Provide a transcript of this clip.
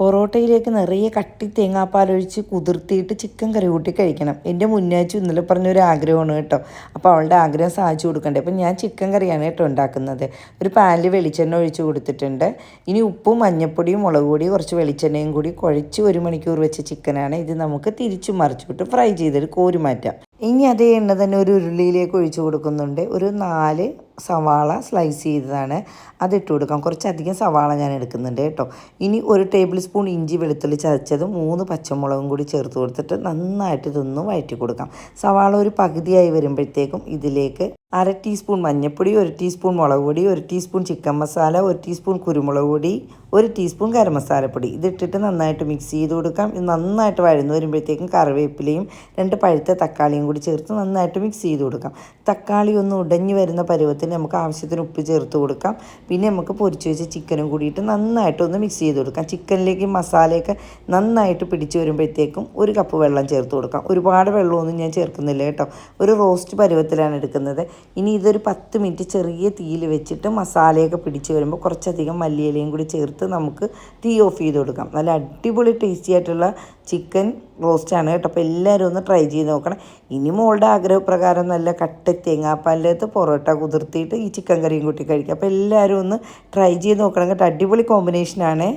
പൊറോട്ടയിലേക്ക് നിറയെ കട്ടി തേങ്ങാപ്പാലൊഴിച്ച് കുതിർത്തിയിട്ട് ചിക്കൻ കറി കൂട്ടി കഴിക്കണം. എന്റെ മുന്നാച്ചു ഇന്നലെ പറഞ്ഞൊരു ആഗ്രഹമാണ് കേട്ടോ. അപ്പോൾ അവളുടെ ആഗ്രഹം സാധിച്ചു കൊടുക്കണ്ടേ. അപ്പം ഞാൻ ചിക്കൻ കറിയാണ് കേട്ടോ ഉണ്ടാക്കുന്നത്. ഒരു പാനിൽ വെളിച്ചെണ്ണ ഒഴിച്ച് കൊടുത്തിട്ടുണ്ട്. ഇനി ഉപ്പും മഞ്ഞപ്പൊടിയും മുളക് പൊടിയും കുറച്ച് വെളിച്ചെണ്ണയും കൂടി കുഴച്ച് ഒരു മണിക്കൂർ വെച്ച ചിക്കനാണ് ഇത് നമുക്ക് തിരിച്ചു മറിച്ചിട്ട് ഫ്രൈ ചെയ്തിട്ട് കോരി മാറ്റാം. ഇനി അതേ എണ്ണ തന്നെ ഒരു ഉരുളിയിലേക്ക് ഒഴിച്ചു കൊടുക്കുന്നുണ്ട്. ഒരു നാല് സവാള സ്ലൈസ് ചെയ്തതാണ്. അതിട്ട് കൊടുക്കാം. കുറച്ചധികം സവാള ഞാൻ എടുക്കുന്നുണ്ട് കേട്ടോ. ഇനി ഒരു ടേബിൾ സ്പൂൺ ഇഞ്ചി വെളുത്തുള്ളി ചതച്ചതും മൂന്ന് പച്ചമുളകും കൂടി ചേർത്ത് കൊടുത്തിട്ട് നന്നായിട്ട് ഇതൊന്ന് വഴറ്റി കൊടുക്കാം. സവാള ഒരു പകുതിയായി വരുമ്പോഴത്തേക്കും ഇതിലേക്ക് അര ടീസ്പൂൺ മഞ്ഞൾപ്പൊടി ഒരു ടീസ്പൂൺ മുളക് പൊടി ഒരു ടീസ്പൂൺ ചിക്കൻ മസാല ഒരു ടീസ്പൂൺ കുരുമുളക് പൊടി ഒരു ടീസ്പൂൺ ഗരം മസാലപ്പൊടി ഇതിട്ടിട്ട് നന്നായിട്ട് മിക്സ് ചെയ്ത് കൊടുക്കാം. ഇത് നന്നായിട്ട് വഴന്നു വരുമ്പോഴത്തേക്കും കറിവേപ്പിലയും രണ്ട് പഴുത്ത തക്കാളിയും കൂടി ചേർത്ത് നന്നായിട്ട് മിക്സ് ചെയ്ത് കൊടുക്കാം. തക്കാളി ഒന്ന് ഉടഞ്ഞു വരുന്ന പരുവത്തിന് നമുക്ക് ആവശ്യത്തിന് ഉപ്പ് ചേർത്ത് കൊടുക്കാം. പിന്നെ നമുക്ക് പൊരിച്ച് വെച്ച ചിക്കനും കൂടിയിട്ട് നന്നായിട്ട് ഒന്ന് മിക്സ് ചെയ്ത് കൊടുക്കാം. ചിക്കനിലേക്ക് മസാലയൊക്കെ നന്നായിട്ട് പിടിച്ച് വരുമ്പോഴത്തേക്കും ഒരു കപ്പ് വെള്ളം ചേർത്ത് കൊടുക്കാം. ഒരുപാട് വെള്ളമൊന്നും ഞാൻ ചേർക്കുന്നില്ല കേട്ടോ. ഒരു റോസ്റ്റ് പരുവത്തിലാണ് എടുക്കുന്നത്. ഇനി ഇതൊരു പത്ത് മിനിറ്റ് ചെറിയ തീയിൽ വെച്ചിട്ട് മസാലയൊക്കെ പിടിച്ച് വരുമ്പോൾ കുറച്ചധികം മല്ലിയിലയും കൂടി ചേർത്ത് നമുക്ക് തീ ഓഫ് ചെയ്ത് കൊടുക്കാം. നല്ല അടിപൊളി ടേസ്റ്റി ആയിട്ടുള്ള ചിക്കൻ റോസ്റ്റാണ് കേട്ടോ. അപ്പോൾ എല്ലാവരും ഒന്ന് ട്രൈ ചെയ്ത് നോക്കണം. ഇനി മോളുടെ ആഗ്രഹപ്രകാരം നല്ല കട്ട തേങ്ങാപ്പാലിനകത്ത് പൊറോട്ട കുതിർത്തിയിട്ട് ഈ ചിക്കൻ കറിയും കൂട്ടി കഴിക്കാം. അപ്പോൾ എല്ലാവരും ഒന്ന് ട്രൈ ചെയ്ത് നോക്കണം കേട്ടോ. അടിപൊളി കോമ്പിനേഷനാണ്